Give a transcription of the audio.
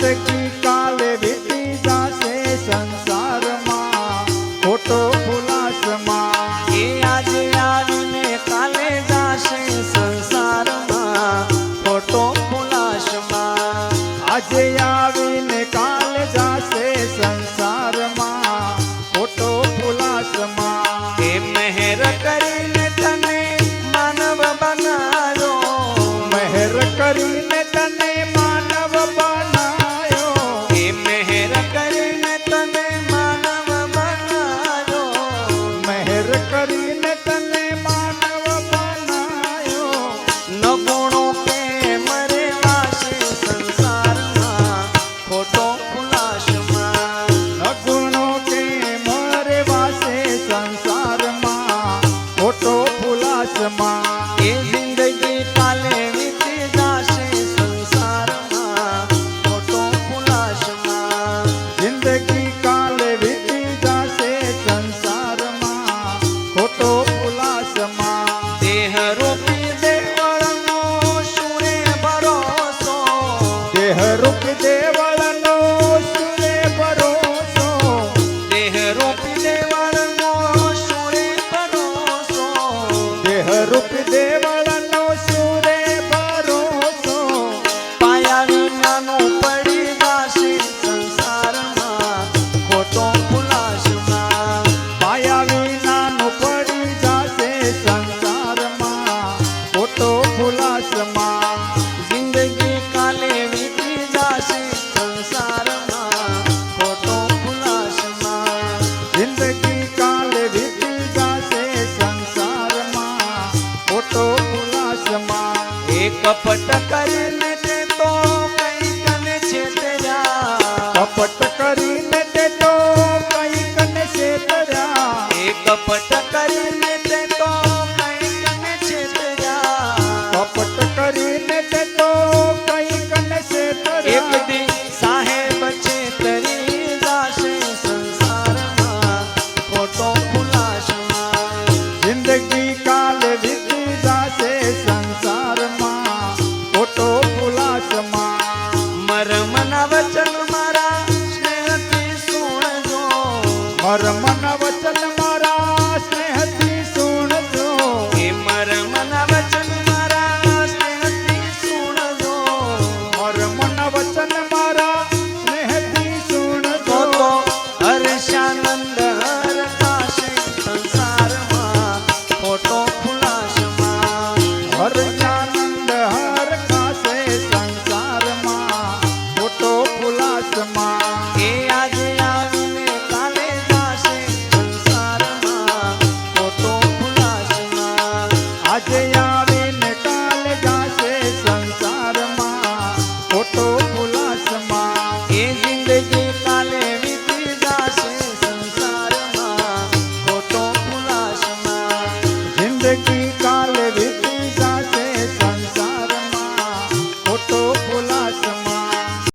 જિંદગી કાલે વીતી જાશે સંસારમાં ખોટો ફુલાસમાં એ આજે આવીને કાલે જાશે સંસારમાં ખોટો ફુલાસમાં આજે આવીને வாழ்ந்த कपट कर और मना দেখি